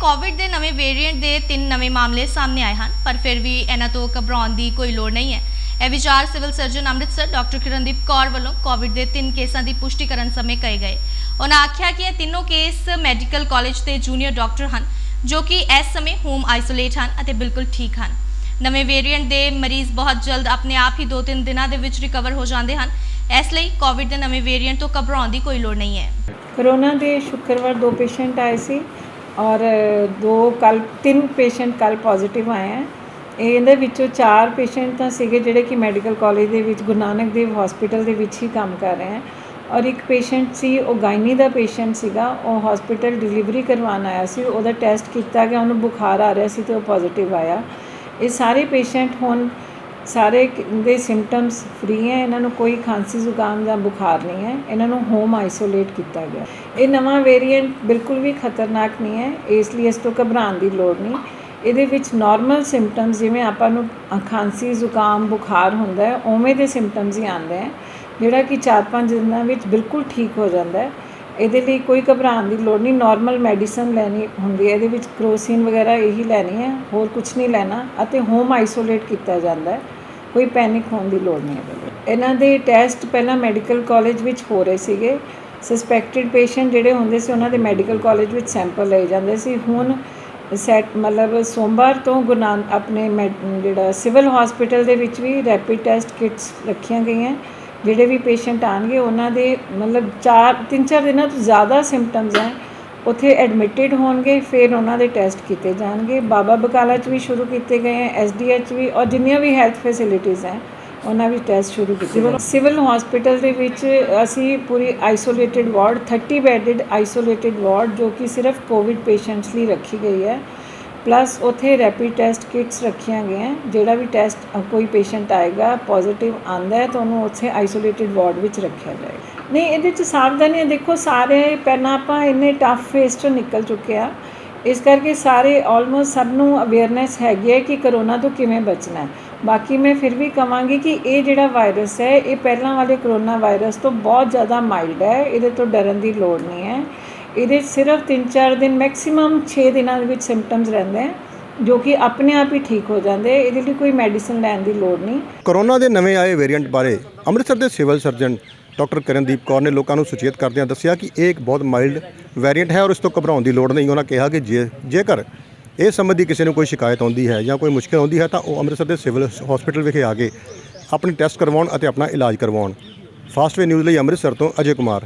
Covid ਦੇ ਨਵੇਂ variant ਦੇ ਤਿੰਨ ਨਵੇਂ ਮਾਮਲੇ ਸਾਹਮਣੇ ਆਏ ਹਨ, ਪਰ ਫਿਰ ਵੀ ਇਹਨਾਂ ਤੋਂ ਘਬਰਾਉਣ ਦੀ ਕੋਈ ਲੋੜ ਨਹੀਂ ਹੈ। ਇਹ ਵਿਚਾਰ civil surgeon Amritsar doctor Kirandeep Kaur ਵੱਲੋਂ ਕੋਵਿਡ ਦੇ ਤਿੰਨ ਕੇਸਾਂ ਦੀ ਪੁਸ਼ਟੀ ਕਰਨ ਸਮੇਂ ਕਹੇ ਗਏ। ਉਹਨਾਂ ਆਖਿਆ ਕਿ ਇਹ ਤਿੰਨੋਂ ਕੇਸ ਮੈਡੀਕਲ ਕਾਲਜ ਦੇ ਜੂਨੀਅਰ ਡਾਕਟਰ ਹਨ, ਜੋ ਕਿ ਇਸ ਸਮੇਂ ਹੋਮ ਆਈਸੋਲੇਟ ਹਨ ਅਤੇ ਬਿਲਕੁਲ ਠੀਕ ਹਨ। ਨਵੇਂ ਵੇਰੀਐਂਟ ਦੇ ਮਰੀਜ਼ ਬਹੁਤ ਜਲਦ ਆਪਣੇ ਆਪ ਹੀ 2-3 ਦਿਨਾਂ ਦੇ ਵਿੱਚ ਰਿਕਵਰ ਹੋ ਜਾਂਦੇ ਹਨ। ਇਸ ਲਈ ਕੋਵਿਡ ਦੇ ਨਵੇਂ ਵੇਰੀਐਂਟ ਤੋਂ ਘਬਰਾਉਣ ਦੀ ਕੋਈ ਲੋੜ ਨਹੀਂ ਹੈ। ਕਰੋਨਾ ਦੇ ਸ਼ੁੱਕਰਵਾਰ ਦੋ ਪੇਸ਼ੈਂਟ ਆਏ ਸੀ। ਔਰ ਦੋ ਕੱਲ ਤਿੰਨ ਪੇਸ਼ੈਂਟ ਕੱਲ ਪੋਜ਼ਿਟਿਵ ਆਏ ਹੈ। ਇਹਦੇ ਵਿੱਚੋਂ ਚਾਰ ਪੇਸ਼ੈਂਟ ਤਾਂ ਸੀਗੇ ਜਿਹੜੇ ਕਿ ਮੈਡੀਕਲ ਕਾਲਜ ਦੇ ਵਿੱਚ, ਗੁਰੂ ਨਾਨਕ ਦੇਵ ਹਸਪੀਟਲ ਦੇ ਵਿੱਚ ਹੀ ਕੰਮ ਕਰ ਰਹੇ ਹੈ। ਔਰ ਇੱਕ ਪੇਸ਼ੈਂਟ ਸੀ, ਉਹ ਗਾਇਨੀ ਦਾ ਪੇਸ਼ੈਂਟ ਸੀਗਾ। ਉਹ ਹਸਪੀਟਲ ਡਿਲੀਵਰੀ ਕਰਵਾਉਣ ਆਇਆ ਸੀ। ਉਹਦਾ ਟੈਸਟ ਕੀਤਾ ਗਿਆ, ਉਹਨੂੰ ਬੁਖਾਰ ਆ ਰਿਹਾ ਸੀ ਤੇ ਉਹ ਪੋਜ਼ਿਟਿਵ ਆਇਆ। ਇਹ ਸਾਰੇ ਪੇਸ਼ੈਂਟ ਹੁਣ ਸਾਰੇ ਕ- ਦੇ ਸਿੰਪਟਮਸ ਫ੍ਰੀ ਹੈ, ਇਹਨਾਂ ਨੂੰ ਕੋਈ ਖਾਂਸੀ ਜ਼ੁਕਾਮ ਜਾਂ ਬੁਖਾਰ ਨਹੀਂ ਹੈ, ਇਹਨਾਂ ਨੂੰ ਹੋਮ ਆਈਸੋਲੇਟ ਕੀਤਾ ਗਿਆ ਇਹ ਨਵਾਂ ਵੇਰੀਐਂਟ ਬਿਲਕੁਲ ਵੀ ਖਤਰਨਾਕ ਨਹੀਂ ਹੈ, ਇਸ ਲਈ ਇਸ ਤੋਂ ਘਬਰਾਉਣ ਦੀ ਲੋੜ ਨਹੀਂ। ਇਹਦੇ ਵਿੱਚ ਨਾਰਮਲ ਸਿੰਪਟਮਸ ਜਿਵੇਂ ਆਪਾਂ ਨੂੰ ਖਾਂਸੀ, ਜ਼ੁਕਾਮ, ਬੁਖਾਰ ਹੁੰਦਾ ਹੈ, ਉਵੇਂ ਦੇ ਸਿੰਪਟਮਸ ਹੀ ਆਉਂਦੇ ਹੈ, ਜਿਹੜਾ ਕਿ 4-5 ਦਿਨਾਂ ਵਿੱਚ ਬਿਲਕੁਲ ਠੀਕ ਹੋ ਜਾਂਦਾ ਹੈ। ਇਹਦੇ ਲਈ ਕੋਈ ਘਬਰਾਉਣ ਦੀ ਲੋੜ ਨਹੀਂ ਨਾਰਮਲ ਮੈਡੀਸਨ ਲੈਣੀ ਹੁੰਦੀ ਹੈ, ਇਹਦੇ ਵਿੱਚ ਕਰੋਸਿਨ ਵਗੈਰਾ ਇਹੀ ਲੈਣੀ ਹੈ, ਹੋਰ ਕੁਝ ਨਹੀਂ ਲੈਣਾ ਅਤੇ ਹੋਮ ਆਈਸੋਲੇਟ ਕੀਤਾ ਜਾਂਦਾ ਹੈ। ਕੋਈ ਪੈਨਿਕ ਹੋਣ ਦੀ ਲੋੜ ਨਹੀਂ ਹੈ ਇਹਨਾਂ ਦੇ ਟੈਸਟ ਪਹਿਲਾਂ ਮੈਡੀਕਲ ਕਾਲਜ ਵਿੱਚ ਹੋ ਰਹੇ ਸੀਗੇ। ਸਸਪੈਕਟਡ ਪੇਸ਼ੈਂਟ ਜਿਹੜੇ ਹੁੰਦੇ ਸੀ, ਉਹਨਾਂ ਦੇ ਮੈਡੀਕਲ ਕਾਲਜ ਵਿੱਚ ਸੈਂਪਲ ਲਏ ਜਾਂਦੇ ਸੀ। ਹੁਣ ਸੈਟ ਮਤਲਬ ਸੋਮਵਾਰ ਤੋਂ ਗੁਰੂ ਆਪਣੇ ਮੈਡ- ਜਿਹੜਾ ਸਿਵਲ ਹਸਪੀਟਲ ਦੇ ਵਿੱਚ ਵੀ ਰੈਪਿਡ ਟੈਸਟ ਕਿਟਸ ਰੱਖੀਆਂ ਗਈਆਂ। ਜਿਹੜੇ ਵੀ ਪੇਸ਼ੈਂਟ ਆਣਗੇ ਉਹਨਾਂ ਦੇ ਮਤਲਬ 4 3-4 ਦਿਨਾਂ ਤੋਂ ਜ਼ਿਆਦਾ ਸਿੰਪਟਮਸ ਹੈ। ਉੱਥੇ ਐਡਮਿਟਡ ਹੋਣਗੇ, ਫਿਰ ਉਹਨਾਂ ਦੇ ਟੈਸਟ ਕੀਤੇ ਜਾਣਗੇ। ਬਾਬਾ ਬਕਾਲਾ ਚ ਵੀ ਸ਼ੁਰੂ ਕੀਤੇ ਗਏ ਹੈ ਐਸਡੀਐਚ ਵੀ, ਔਰ ਜਿੰਨੀਆਂ ਵੀ ਹੈਲਥ ਫੈਸਿਲਿਟੀਜ਼ ਹੈ, ਉਹਨਾਂ ਵੀ ਟੈਸਟ ਸ਼ੁਰੂ ਕੀਤੇ ਗਏ। ਸਿਵਲ ਹਸਪੀਟਲ ਦੇ ਵਿੱਚ ਅਸੀਂ ਪੂਰੀ isolated ward 30 bedded isolated ward, ਜੋ ਕਿ ਸਿਰਫ ਕੋਵਿਡ ਪੇਸ਼ੈਂਟਸ ਲਈ ਰੱਖੀ ਗਈ ਹੈ। ਪਲੱਸ ਉਥੇ ਰੈਪਿਡ ਟੈਸਟ ਕਿਟਸ ਰੱਖੀਆਂ ਗਈਆਂ, ਜਿਹੜਾ ਵੀ ਟੈਸਟ ਕੋਈ ਪੇਸ਼ੈਂਟ ਆਏਗਾ, ਪੋਜ਼ਿਟਿਵ ਆਂਦਾ ਹੈ, ਤਾਂ ਉਹਨੂੰ ਉੱਥੇ ਆਈਸੋਲੇਟਿਡ ਵਾਰਡ ਵਿੱਚ ਰੱਖਿਆ ਜਾਏਗਾ। ਨਹੀਂ, ਇਹਦੇ ਚ ਸਾਵਧਾਨੀਆਂ ਦੇਖੋ, ਸਾਰੇ ਪਹਿਲਾਂ ਆਪਾਂ ਇੰਨੇ ਟਫ ਫੇਸ ਚੋਂ ਨਿਕਲ ਚੁੱਕੇ ਆ। ਇਸ ਕਰਕੇ ਸਾਰੇ ਆਲਮੋਸਟ ਸਭ ਨੂੰ ਅਵੇਅਰਨੈਸ ਹੈਗੀ ਹੈ ਕਿ ਕਰੋਨਾ ਤੋਂ ਕਿਵੇਂ ਬਚਣਾ ਹੈ। ਬਾਕੀ ਮੈਂ ਫਿਰ ਵੀ ਕਹਾਂਗੀ ਕਿ ਇਹ ਜਿਹੜਾ ਵਾਇਰਸ ਹੈ, ਇਹ ਪਹਿਲਾਂ ਵਾਲੇ ਕਰੋਨਾ ਵਾਇਰਸ ਤੋਂ ਬਹੁਤ ਜ਼ਿਆਦਾ ਮਾਈਲਡ ਹੈ, ਇਹਦੇ ਤੋਂ ਡਰਨ ਦੀ ਲੋੜ ਨਹੀਂ ਹੈ। ਇਹਦੇ ਸਿਰਫ 3-4 ਦਿਨ ਮੈਕਸਿਮਮ 6 ਦਿਨਾਂ ਦੇ ਵਿੱਚ ਸਿੰਪਟਮਸ ਰਹਿੰਦੇ ਹੈ। ਜੋ ਕਿ ਆਪਣੇ ਆਪ ਹੀ ਠੀਕ ਹੋ ਜਾਂਦੇ, ਇਹਦੇ ਲਈ ਕੋਈ ਮੈਡੀਸਿਨ ਲੈਣ ਦੀ ਲੋੜ ਨਹੀਂ। ਕਰੋਨਾ ਦੇ ਨਵੇਂ ਆਏ ਵੇਰੀਐਂਟ ਬਾਰੇ ਅੰਮ੍ਰਿਤਸਰ ਦੇ civil surgeon doctor Karandeep Kaur ਨੇ ਲੋਕਾਂ ਨੂੰ ਸੁਚੇਤ ਕਰਦਿਆਂ ਦੱਸਿਆ ਕਿ ਇਹ ਇੱਕ ਬਹੁਤ ਮਾਈਲਡ ਵੇਰੀਐਂਟ ਹੈ ਔਰ ਇਸ ਤੋਂ ਘਬਰਾਉਣ ਦੀ ਲੋੜ ਨਹੀਂ। ਉਹਨਾਂ ਕਿਹਾ ਕਿ ਜੇ, ਜੇਕਰ ਇਸ ਸੰਬੰਧੀ ਕਿਸੇ ਨੂੰ ਕੋਈ ਸ਼ਿਕਾਇਤ ਆਉਂਦੀ ਹੈ ਜਾਂ ਕੋਈ ਮੁਸ਼ਕਲ ਆਉਂਦੀ ਹੈ ਤਾਂ ਉਹ ਅੰਮ੍ਰਿਤਸਰ ਦੇ ਸਿਵਲ ਹਸਪੀਟਲ ਵਿਖੇ ਆ ਕੇ ਆਪਣੀ ਟੈਸਟ ਕਰਵਾਉਣ ਅਤੇ ਆਪਣਾ ਇਲਾਜ ਕਰਵਾਉਣ। ਫਾਸਟਵੇ ਨਿਊਜ਼ ਲਈ ਅੰਮ੍ਰਿਤਸਰ ਤੋਂ ਅਜੇ ਕੁਮਾਰ।